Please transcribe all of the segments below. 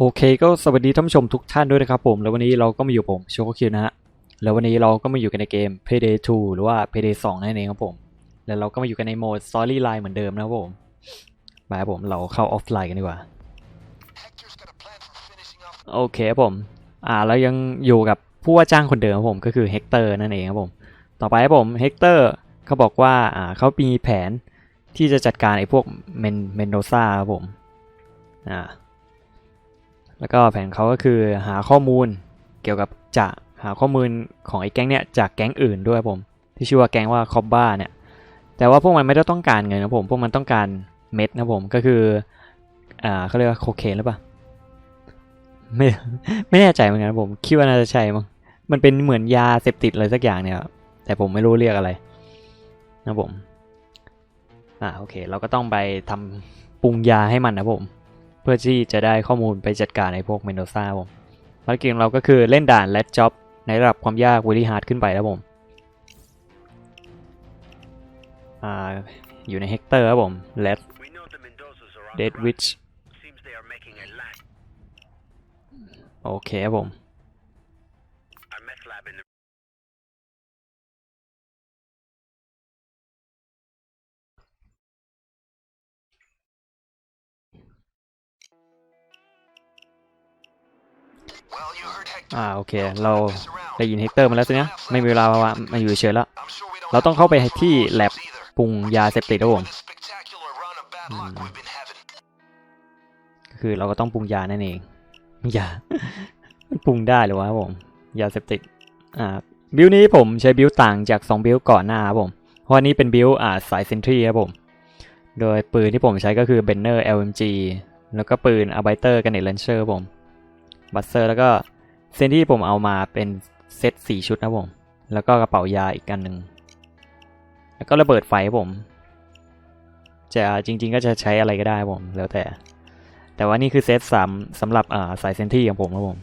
โอเคก็สวัสดีท่านผู้ชมทุกท่านด้วยนะครับผมแล้ววันนี้เราก็มาอยู่ผมโชโกคิวนะฮะแล้ววันนี้เราก็มาอยู่กันในเกม Payday 2 หรือว่า Payday 2นั่นเองครับผม แล้วเราก็มาอยู่กันในโหมด Storyline เหมือนเดิมนะครับผมมาครับผมเราเข้าออฟไลน์กันดีกว่าโอเคครับผมอ่าแล้วยังอยู่กับผู้ว่าจ้างคนเดิมครับผมก็คือเฮกเตอร์นั่นเองครับผมต่อไปครับผมเฮกเตอร์เขาบอกว่าอ่าเขามีแผนที่จะจัดการไอ้พวกเมนเมนโดซาครับผมอ่า แล้วก็แผนเขาก็คือหาข้อมูลเกี่ยวกับจะหาข้อมูลของไอ้แก๊งเนี่ยจากแก๊งอื่นด้วยผม ที่ชื่อว่าแก๊งว่าคอบบ้าเนี่ยแต่ว่าพวกมันไม่ได้ต้องการเงินนะผม พวกมันต้องการเม็ดนะผมก็คืออ่าเขาเรียกว่าโคเคนหรือเปล่าไม่ไม่แน่ใจเหมือนกันผมคิดว่าน่าจะใช่มั้งมันเป็นเหมือนยาเสพติดอะไรสักอย่างเนี่ยแต่ผมไม่รู้เรียกอะไรนะผมอ่าโอเค เราก็ต้องไปทำปรุงยาให้มันนะผม พื่อที่จะได้ข้อมูลไปจัดการในพวกเมนโดซ่าผมภารกิจของเราก็คือเล่นด่านและจ็อบในระดับความยากวิลลี่ฮาร์ดขึ้นไปแล้วผมออยู่ในเฮกเตอร์ครับผม let We know the Mendozas are on dead the run. witch Seems they are making a land. โอเคครับผม อ่าโอเค เราได้ยินเฮกเตอร์มาแล้วสินะไม่มีเวลามามาอยู่เฉยๆแล้วเราต้องเข้าไปที่แลบปรุงยาเสพติดครับผมก็คือเราก็ต้องปรุงยานั่นเองยามันปรุงได้หรือวะครับผมยาเสพติดอ่าบิลนี้ผมใช้บิลต่างจาก 2 บิลก่อนหน้าครับผมเพราะอันนี้เป็นบิลอ่าสายเซนทรีครับผมโดยปืนที่ผมใช้ก็คือเบนเนอร์ LMG แล้วก็ปืนอาร์ไบเตอร์กันเนตเลนเชอร์ผม บัตเซอร์แล้วก็เซนที่ผมเอามาเป็นเซตสี่ชุดนะครับผม แล้วก็กระเป๋ายาอีกอันหนึ่ง แล้วก็ระเบิดไฟครับผม จะจริง ๆ ก็จะใช้อะไรก็ได้ครับผมแล้วแต่ แต่ว่านี่คือเซตสามสำหรับอ่าสายเซนที่ของผมครับผม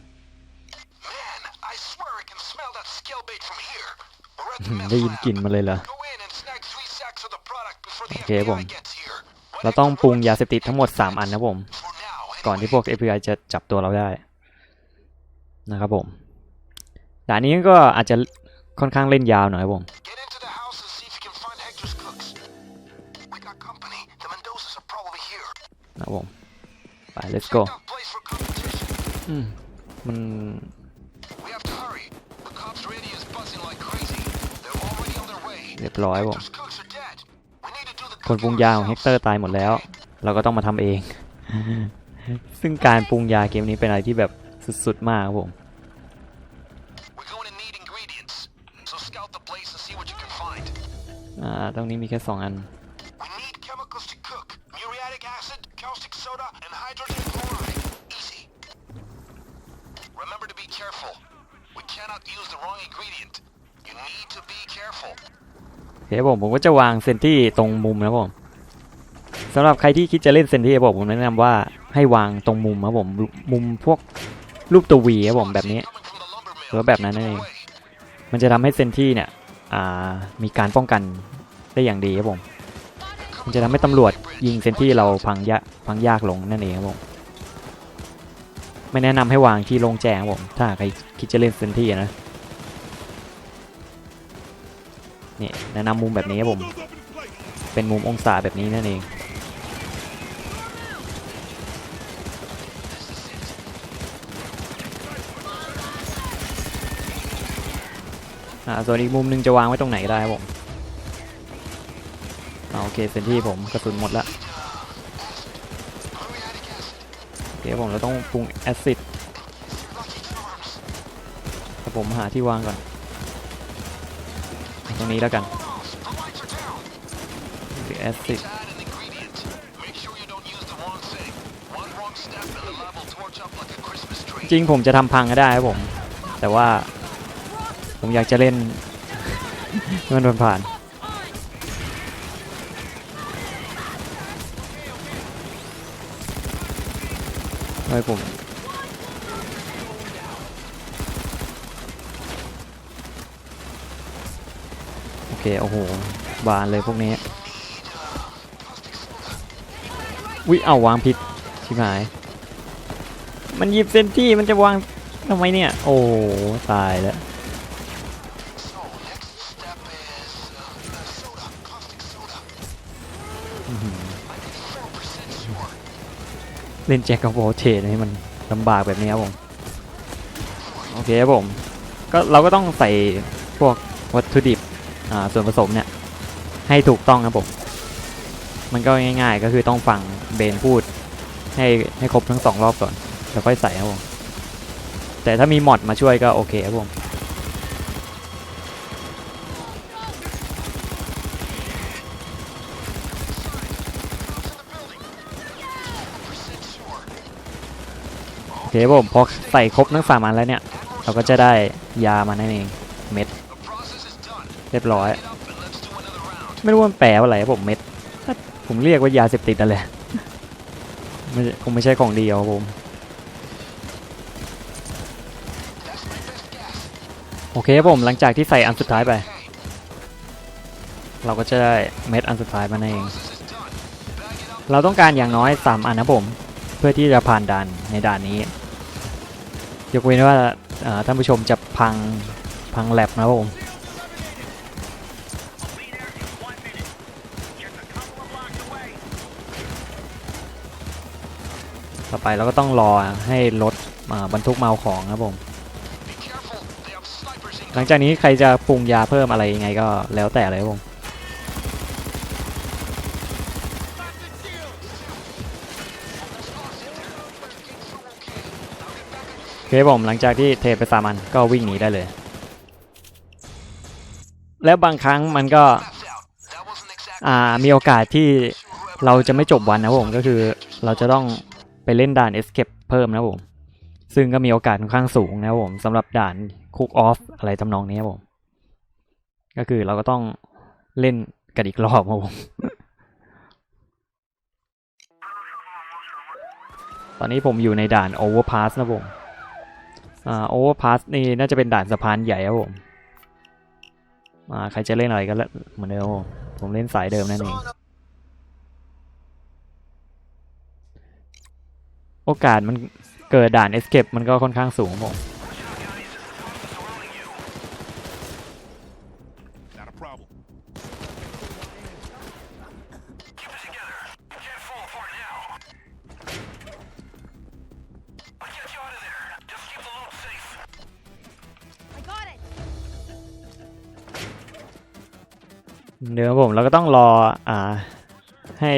Man, I swear I can smell that skill bait from here. We're at อื the ม meth ได้ยิน lab. กลิ่นมาเลยเหรอ Go in and snag three sacks of the product before the Okay, FBI bom. gets here. When เรา they ต้อง get ปรุง word, ยาเสพติดทั้งหมด 3 อันนะครับผม for now, ก่อนที่ anyway. พวก FBI จะจับตัวเราได้ นะครับผมด่านนี้ก็อาจจะค่อนข้างเล่นยาวหน่อยครับผม Get into the house and see if you can find Hector's cooks. We got company. The Mendozas are probably here. นะครับผมไป let's Check go that place for competition. อืมมัน We have to hurry. The cops' radio is buzzing like crazy. They're already on their way. เรียบร้อยครับผม Hector's cooks are dead. We need to do the คนปรุง cooking ยาของเฮก ourselves. เตอร์ตายหมดแล้ว เราก็ต้องมาทำเอง ซึ่งการปรุงยาเกมนี้เป็นอะไรที่แบบ สุดๆมากครับผม We're going to need ingredients. So scout the place and see what you can find. อ่า ตรงนี้มีแค่2อัน We need chemicals to cook. Muriatic acid, caustic soda, and hydrogen chloride. Easy. Remember to be careful. We cannot use the wrong ingredient. You need to be careful. โอเคครับผมผมก็จะวางเซนที่ตรงมุมนะครับผมสำหรับใครที่คิดจะเล่นเซนที่ครับผมผมแนะนำว่าให้วางตรงมุมครับผมมุมพวก รูปตัววีครับผมแบบนี้หรือว่าแบบนั้นนั่นเองมันจะทำให้เซนที่เนี่ยอ่ามีการป้องกันได้อย่างดีครับผมมันจะทำให้ตำรวจยิงเซนที่เราพังยะพังยากลงนั่นเองครับผมไม่แนะนำให้วางที่โล่งแจ้งครับผมถ้าใครคิดจะเล่นเซนที่นะนี่แนะนำมุมแบบนี้ครับผม เป็นมุมองศาแบบนี้นั่นเอง อ่าส่วนอีกมุมหนึงจะวางไว้ตรงไหนก็ได้ครับผมอ่าโอเคเซนที่ผมกระสุนหมดละโอเคผมเราต้องปรุงแอซิดแต่ผมหาที่วางก่อน ตรงนี้แล้วกันแอซิดจริงผมจะทำพังก็ได้ครับผม แต่ว่า ผมอยากจะเล่นให้มันผ่านๆให้ผมโอเค โอ้โห บานเลยพวกนี้วิเอาวางผิดชิบหาย มันหยิบเซนที่มันจะวางทำไมเนี่ย โอ้ ตายแล้ว เล่นแจ็คกับโบเทนให้มันลำบากแบบนี้ครับผม โอเคครับผม ก็เราก็ต้องใส่พวกวัตถุดิบอ่าส่วนผสมเนี่ย ให้ถูกต้องครับผม มันก็ง่ายๆ ก็คือต้องฟังเบนพูด ให้ให้ครบทั้งสองรอบก่อน แล้วค่อยใส่ครับผม แต่ถ้ามีมอดมาช่วยก็โอเคครับผม เคผมพอใส่ครบทั้งสามอันแล้วเนี่ย เราก็จะได้ยามานั่นเองเม็ด เรียบร้อย ไม่รู้ว่ามันแปลว่าอะไรผมเม็ด ผมเรียกว่ายาเสพติดอะไรไม่คงไม่ใช่ของดีครับผมโอเคครับผมหลังจากที่ใส่อันสุดท้ายไป เราก็จะได้เม็ดอันสุดท้ายมาเอง เราต้องการอย่างน้อย 3 อันนะผม เพื่อที่จะผ่านด่านในด่านนี้ ยกเว้นว่าเอ่อท่านผู้ชมจะพังพังแลบนะครับผมต่อไปเราก็ต้องรอให้รถอ่าบรรทุกเมาของนะครับผม Be careful. They have snipers หลัง incoming. จากนี้ใครจะปรุงยาเพิ่มอะไรยังไงก็แล้วแต่เลยครับผม ผมหลังจากที่เทไปสามันก็วิ่งหนีได้เลย แล้วบางครั้งมันก็มีโอกาสที่เราจะไม่จบวันนะผมก็คือเราจะต้องไปเล่นด่าน escape เพิ่มนะผม ซึ่งก็มีโอกาสค่อนข้างสูงนะผมสำหรับด่าน cook off อะไรทำนองนี้ผม ก็คือเราก็ต้องเล่นกันอีกรอบครับผม ตอนนี้ผมอยู่ในด่าน overpass นะครั อ่า overpass นี่น่าจะเป็นด่านสะพานใหญ่ครับผมอ่าใครจะเล่นอะไรก็เล่นเหมือนเดิมผมเล่นสายเดิมนั่นเองโอกาสมันเกิดด่าน escape มันก็ค่อนข้างสูงผม เดี๋ยวครับผมเราก็ต้องรออ่าให้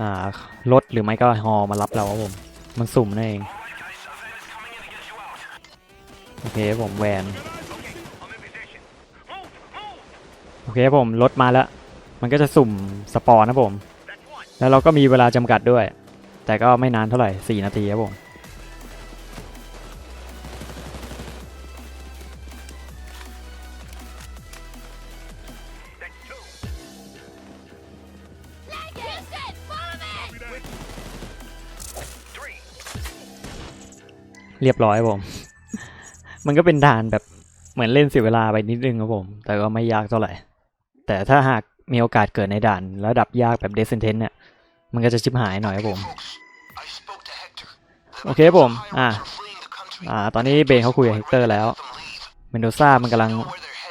อ่ารถหรือไม่ก็ฮอมารับเราครับผม มันสุ่มนั่นเอง โอเคผมแวนโอเคผมรถมาแล้ว มันก็จะสุ่มสปอร์นะผม แล้วเราก็มีเวลาจำกัดด้วย แต่ก็ไม่นานเท่าไหร่ 4 นาทีครับผม เรียบร้อยผม มันก็เป็นด่านแบบเหมือนเล่นเสียเวลาไปนิดนึงครับผม แต่ก็ไม่ยากเท่าไหร่ แต่ถ้าหากมีโอกาสเกิดในด่านระดับยากแบบเดซเซนเทนเนี่ย มันก็จะชิบหายหน่อยครับผม โอเคครับผม อ่า อ่า ตอนนี้เบนเขาคุยกับเฮกเตอร์แล้วเมนโดซ่ามันกำลัง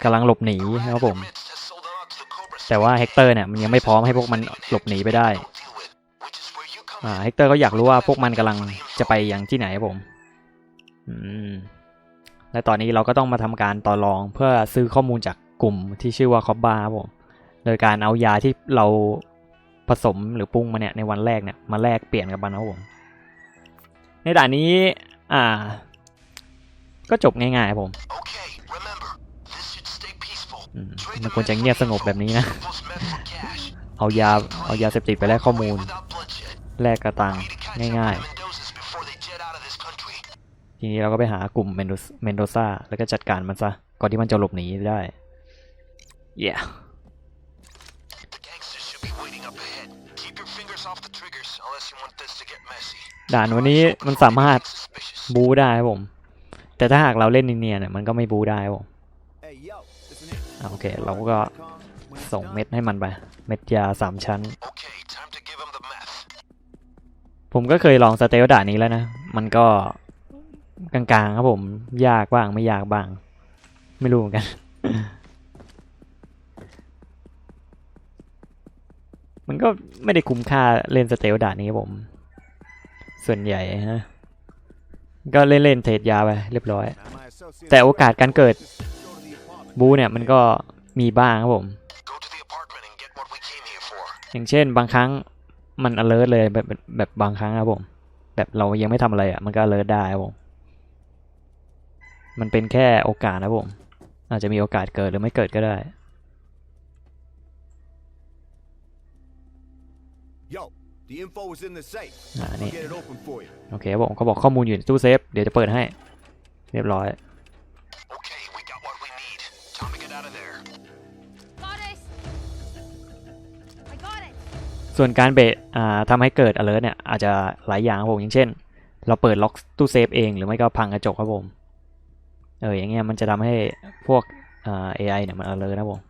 กำลังหลบหนีครับผม แต่ว่าเฮกเตอร์เนี่ยมันยังไม่พร้อมให้พวกมันหลบหนีไปได้ อ่า เฮกเตอร์ก็อยากรู้ว่าพวกมันกำลังจะไปยังที่ไหนครับผม และตอนนี้เราก็ต้องมาทำการต่อรองเพื่อซื้อข้อมูลจากกลุ่มที่ชื่อว่าคอบบาครับผมโดยการเอายาที่เราผสมหรือปรุงมาเนี่ยในวันแรกเนี่ยมาแลกเปลี่ยนกับมันครับผมในด่านนี้อ่า ก็จบง่ายๆครับผม Okay, remember, this should stay peaceful. อืม Trade มัน the ควรจะ meth เงียบ for สงบแบบนี้นะ Those meth for cash. เอายาเอายาเสพติดไปแลกข้อมูล Without bloodshed. แลกกระตัง We need to catch up ง่าย with ทีนี้เราก็ไปหากลุ่มเมนโดเมนโดซาแล้วก็จัดการมันซะ ก่อนที่มันจะหลบหนีได้ yeah The gangsters should be waiting up ahead. Keep your fingers off the triggers unless you want this to get messy. ด่านวันนี้มันสามารถ Suspicious. บูได้ครับผม แต่ถ้าหากเราเล่นเนียนๆเนี่ยมันก็ไม่บูได้ครับผม Hey, yo, listen here. อะโอเค เราก็ส่งเม็ดให้มันไป เม็ดยาสามชั้น Okay, time to give him the meth. ผมก็เคยลองสเตลด่านนี้แล้วนะ มันก็ กลางๆครับผม ยากบ้างไม่ยากบ้าง ไม่รู้เหมือนกัน มันก็ไม่ได้คุ้มค่าเล่นสเตลด่านนี้ครับผม ส่วนใหญ่ฮะ ก็เล่นเล่นเทรดยาไปเรียบร้อย แต่โอกาสการเกิดบูเนี่ยมันก็มีบ้างครับผม อย่างเช่นบางครั้งมัน alert เลยแบบแบบแบบบางครั้งครับผม แบบเรายังไม่ทำอะไรอะ มันก็ alert ได้ครับผม มันเป็นแค่โอกาสนะครับผม อาจจะมีโอกาสเกิดหรือไม่เกิดก็ได้ Yo, the info is in the safe. อ่า I'll นี่ get it open for you. โอเคครับผมเขาบอกข้อมูลอยู่ในตู้เซฟ เดี๋ยวจะเปิดให้ เรียบร้อย Okay, we got what we need. Time to get out of there. Got it. I got it. ส่วนการเบะอ่าทำให้เกิด alert เนี่ยอาจจะหลายอย่างครับผมอย่างเช่น เราเปิดล็อกตู้เซฟเองหรือไม่ก็พังกระจกครับผม เอออย่างเงี้ยมันจะทำให้พวกอ่า AI เนี่ยมัน alert นะครับผม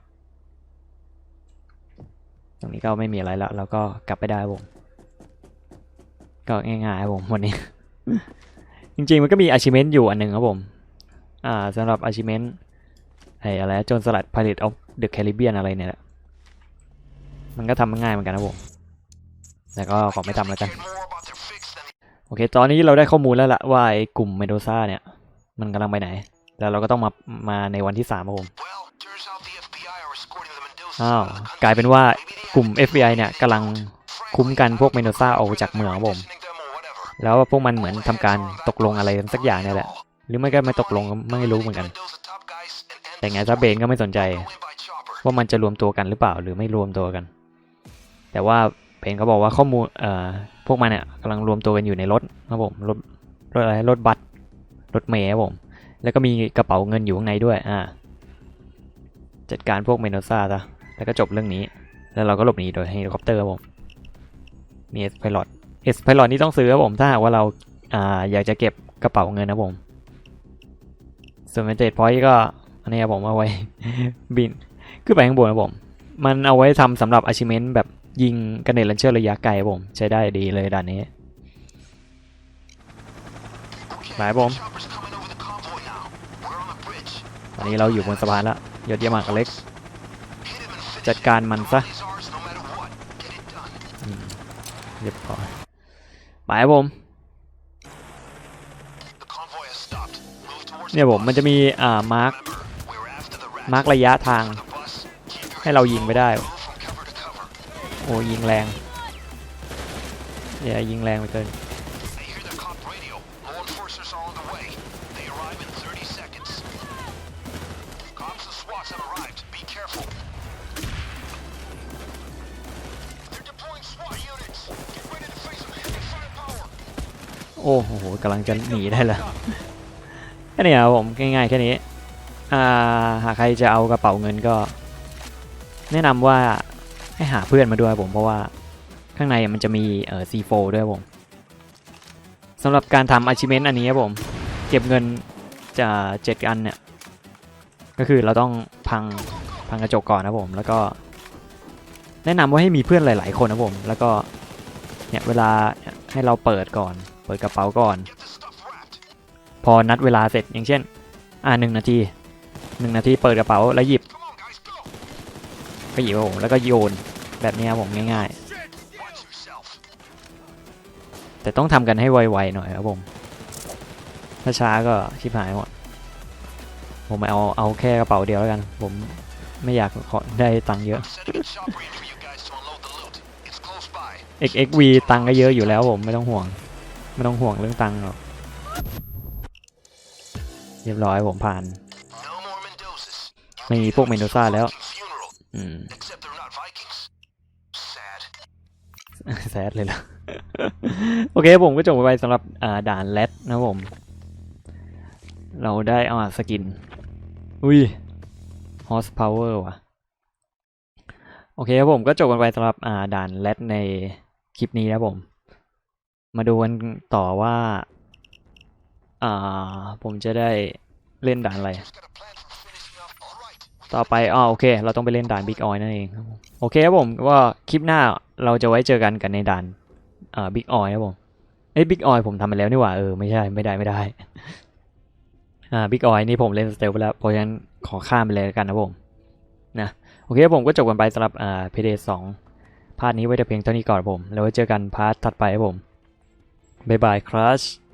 ตรงนี้ก็ไม่มีอะไรแล้วเราก็กลับไปได้ครับผมก็ง่ายๆครับผมวันนี้ จริงๆมันก็มี achievement อยู่อันหนึ่งครับผม อ่าสำหรับ achievement ไอ้อะไรโจนสลัด Pirate of the Caribbean อะไรเนี่ยแหละมันก็ทำง่ายเหมือนกันครับผมแต่ก็ขอไม่ทำแล้วกัน Cared more about their fix than โอเค ตอนนี้เราได้ข้อมูลแล้วล่ะว่าไอ้กลุ่มเมโดซ่าเนี่ย มันกำลังไปไหน แล้วเราก็ต้องมามาในวันที่สามครับผม well. Turns out the FBI are escorting the Mendoza อ้าว out of the country. กลายเป็นว่า Maybe they กลุ่ม have FBI เนี่ยกำลังคุ้มกันพวกเมโดซ่าออกจากเมืองครับผม Listening to them or whatever. แล้วพวกมันเหมือนทำการตกลงอะไรกันสักอย่างเนี่ยแหละ หรือไม่ก็ไม่ตกลงก็ไม่รู้เหมือนกัน Mendoza top guys and แต่ไงซะเบนก็ไม่สนใจ go in by chopper. ว่ามันจะรวมตัวกันหรือเปล่าหรือไม่รวมตัวกัน แต่ว่าเบนเขาบอกว่าข้อมูลเอ่อพวกมันเนี่ยกำลังรวมตัวกันอยู่ในรถครับผมรถรถอะไรรถบัสรถเมล์ครับผม แล้วก็มีกระเป๋าเงินอยู่ข้างในด้วย อ่า จัดการพวกเมโนซ่าซะ แล้วก็จบเรื่องนี้ แล้วเราก็หลบหนีโดยเฮลิคอปเตอร์ครับผม มีเอสไพลอตเอสไพลอตนี่ต้องซื้อครับผม ถ้าหากว่าเรา อ่า อยากจะเก็บกระเป๋าเงินนะครับผม ส่วนเมนเจตพอยต์ก็ อันนี้ครับผมเอาไว้ บิน ขึ้นไปข้างบนครับผม มันเอาไว้ทำสำหรับ achievement แบบยิงกระเน็ตลันเชอร์ระยะไกลครับผม ใช้ได้ดีเลยด่านนี้ Okay, หลายผม ตอนนี้เราอยู่บนสะพานแล้วยอดเยี่ยมมากเล็ก จัดการมันซะเรียบร้อยไปผมเนี่ยผมมันจะมีอ่ามาร์คมาร์คระยะทาง ให้เรายิงไปได้ โอ้ยิงแรงเนี่ยยิงแรงไปเกิน โอ้โหกำลังจะหนีได้แล้วแค่นี้ครับผมง่ายๆแค่นี้หากใครจะเอากระเป๋าเงินก็ แนะนำว่าให้หาเพื่อนมาด้วยผมเพราะว่าข้างในมันจะมีเอ่อ C4 ด้วยผมสำหรับการทำ achievement อันนี้ครับผม เก็บเงินจะเจ็ดอันเนี่ย ก็คือเราต้องพังพังกระจกก่อนนะผมแล้วก็ แนะนำว่าให้มีเพื่อนหลาย ๆ คนนะผม แล้วก็เนี่ยเวลาให้เราเปิดก่อน เปิดกระเป๋าก่อน Get the stuff wrapped. พอนัดเวลาเสร็จอย่างเช่น อ่าหนึ่งนาทีหนึ่งนาทีเปิดกระเป๋าแล้วหยิบ Come on, guys, go. ก็หยิบครับผมแล้วก็โยนแบบนี้ครับผมง่าย Watch yourself. ๆแต่ต้องทำกันให้ไวๆหน่อยครับผม ถ้าช้าก็ชิบหายหมดผมเอาเอาแค่กระเป๋าเดียวแล้วกัน ผมไม่อยากขอได้ตังค์เยอะ I'm sending a chopper in for you guys to unload the loot. It's close by. XXV ตังค์ก็เยอะอยู่แล้วผมไม่ต้องห่วง ไม่ต้องห่วงเรื่องตังค์หรอก เรียบร้อยผมผ่าน No more Mendozas. ไม่มีพวกเมนโดซ่าแล้ว Funeral. อืม Except they're not Vikings. Sad. แซดเลยล่ะ โอเคผมก็จบไปสำหรับอ่าด่านแรดนะครับผม เราได้เอาสกิน อุ้ย horse power ว่ะ โอเคครับผมก็จบกันไปสำหรับอ่าด่านแรดในคลิปนี้นะครับผม มาดูกันต่อว่า อ่า ผมจะได้เล่นด่านอะไร ต่อไปอ๋อโอเค เราต้องไปเล่นด่าน Big Oil นั่นเองโอเคครับผมก็คลิปหน้าเราจะไว้เจอกันกันในด่านอ่า Big Oil ครับผมเอ้บิ๊กออยผมทำไปแล้วนี่หว่าเออไม่ใช่ไม่ได้ไม่ได้อ่าบิ๊กออยนี่ผมเล่นสเตลไปแล้วเพราะฉะนั้นขอข้ามไปเลยแล้วกันนะผมนะโอเคครับผมก็จบกันไปสำหรับอ่าพีเดสองพาร์ทนี้ไว้แต่เพียงเท่านี้ก่อนผม แล้วไว้เจอกันพาร์ทถัดไปครับผม บ๊ายบายครับ